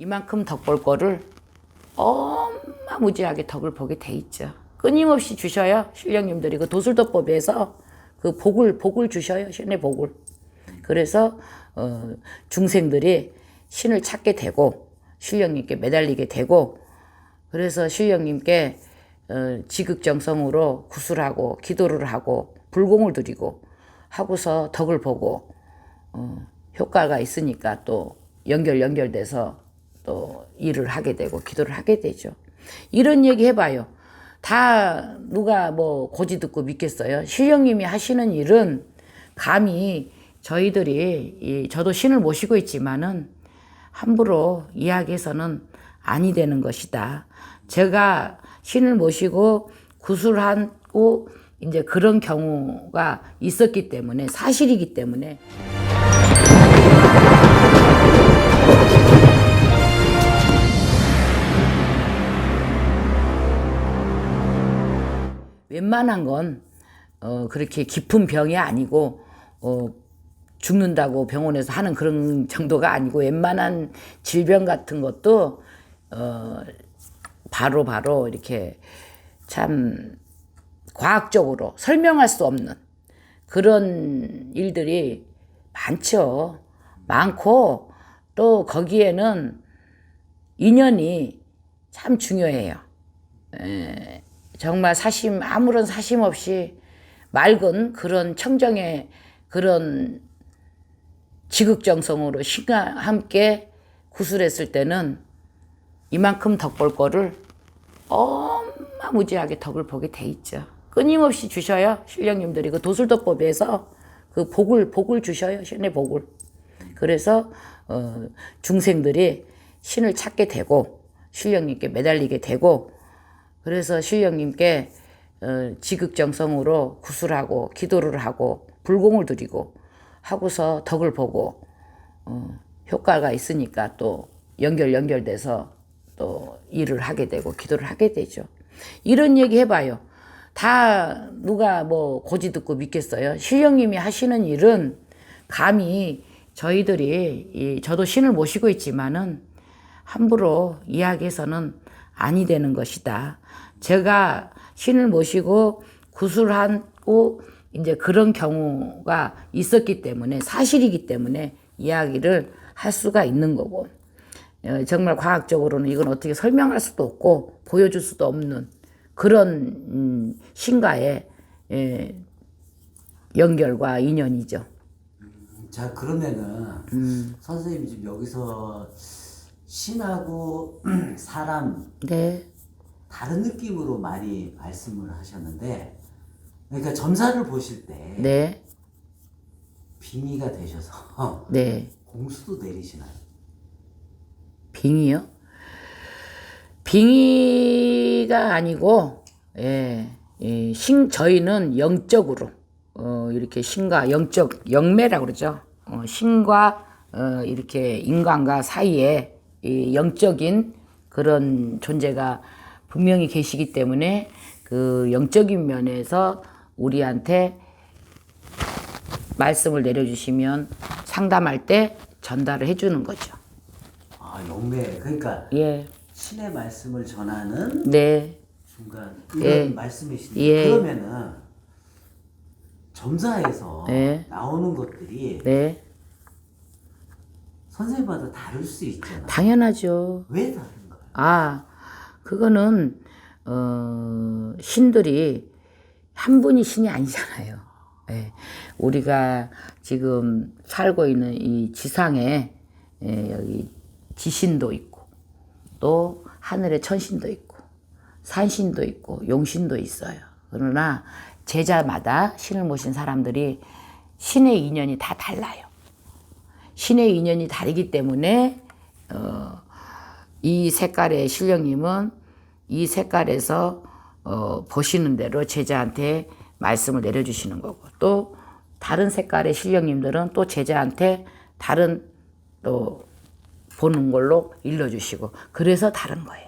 이만큼 덕 볼 거를 어마무지하게 덕을 보게 돼 있죠. 끊임없이 주셔요. 신령님들이 그 도술도법에서 그 복을 복을 주셔요. 신의 복을. 그래서 어, 중생들이 신을 찾게 되고 신령님께 매달리게 되고 그래서 신령님께 어, 지극정성으로 구술하고 기도를 하고 불공을 드리고 하고서 덕을 보고 어, 효과가 있으니까 또 연결 연결돼서 또 일을 하게 되고 기도를 하게 되죠. 이런 얘기 해봐요. 다 누가 뭐 고지 듣고 믿겠어요. 신령님이 하시는 일은 감히 저희들이 이 저도 신을 모시고 있지만은 함부로 이야기해서는 아니 되는 것이다. 제가 신을 모시고 구술하고 이제 그런 경우가 있었기 때문에 사실이기 때문에 웬만한 건 어, 그렇게 깊은 병이 아니고 어, 죽는다고 병원에서 하는 그런 정도가 아니고 웬만한 질병 같은 것도 어, 바로 바로 이렇게 참 과학적으로 설명할 수 없는 그런 일들이 많죠. 많고 또 거기에는 인연이 참 중요해요. 에, 정말 사심 아무런 사심 없이 맑은 그런 청정의 그런 지극정성으로 신과 함께 구술했을 때는 이만큼 덕 볼 거를 어마무지하게 덕을 보게 돼 있죠. 끊임없이 주셔요. 신령님들이 그 도술도법에서 그 복을 복을 주셔요. 신의 복을. 그래서 어, 중생들이 신을 찾게 되고 신령님께 매달리게 되고 그래서 신령님께 어, 지극정성으로 구술하고 기도를 하고 불공을 드리고 하고서 덕을 보고 어, 효과가 있으니까 또 연결 연결돼서 또 일을 하게 되고 기도를 하게 되죠. 이런 얘기 해봐요. 다 누가 뭐 고지 듣고 믿겠어요. 신령님이 하시는 일은 감히 저희들이 이 저도 신을 모시고 있지만은 함부로 이야기해서는 아니 되는 것이다. 제가 신을 모시고 구술하고 이제 그런 경우가 있었기 때문에 사실이기 때문에 이야기를 할 수가 있는 거고 어, 정말 과학적으로는 이건 어떻게 설명할 수도 없고 보여줄 수도 없는 그런 음, 신과의 예, 연결과 인연이죠. 자 그러면은 선생님이 지금 여기서 신하고 사람 네, 다른 느낌으로 많이 말씀을 하셨는데 그러니까 점사를 보실 때 네, 빙의가 되셔서 네. 공수도 내리시나요? 빙의요? 빙의가 아니고, 예, 예, 신, 저희는 영적으로, 어, 이렇게 신과 영적, 영매라고 그러죠. 어, 신과, 어, 이렇게 인간과 사이에 이 영적인 그런 존재가 분명히 계시기 때문에 그 영적인 면에서 우리한테 말씀을 내려주시면 상담할 때 전달을 해주는 거죠. 아 영매 그러니까 예, 신의 말씀을 전하는 네. 순간 이런 예. 말씀이신데 예. 그러면은 점사에서 네. 나오는 것들이 네, 선생님마다 다를 수 있잖아. 당연하죠. 왜 다른가요? 아, 그거는, 어, 신들이 한 분이 신이 아니잖아요. 예. 우리가 지금 살고 있는 이 지상에, 예, 여기 지신도 있고, 또 하늘에 천신도 있고, 산신도 있고, 용신도 있어요. 그러나 제자마다 신을 모신 사람들이 신의 인연이 다 달라요. 신의 인연이 다르기 때문에 어, 이 색깔의 신령님은 이 색깔에서 어, 보시는 대로 제자한테 말씀을 내려주시는 거고 또 다른 색깔의 신령님들은 또 제자한테 다른 또 보는 걸로 일러주시고 그래서 다른 거예요.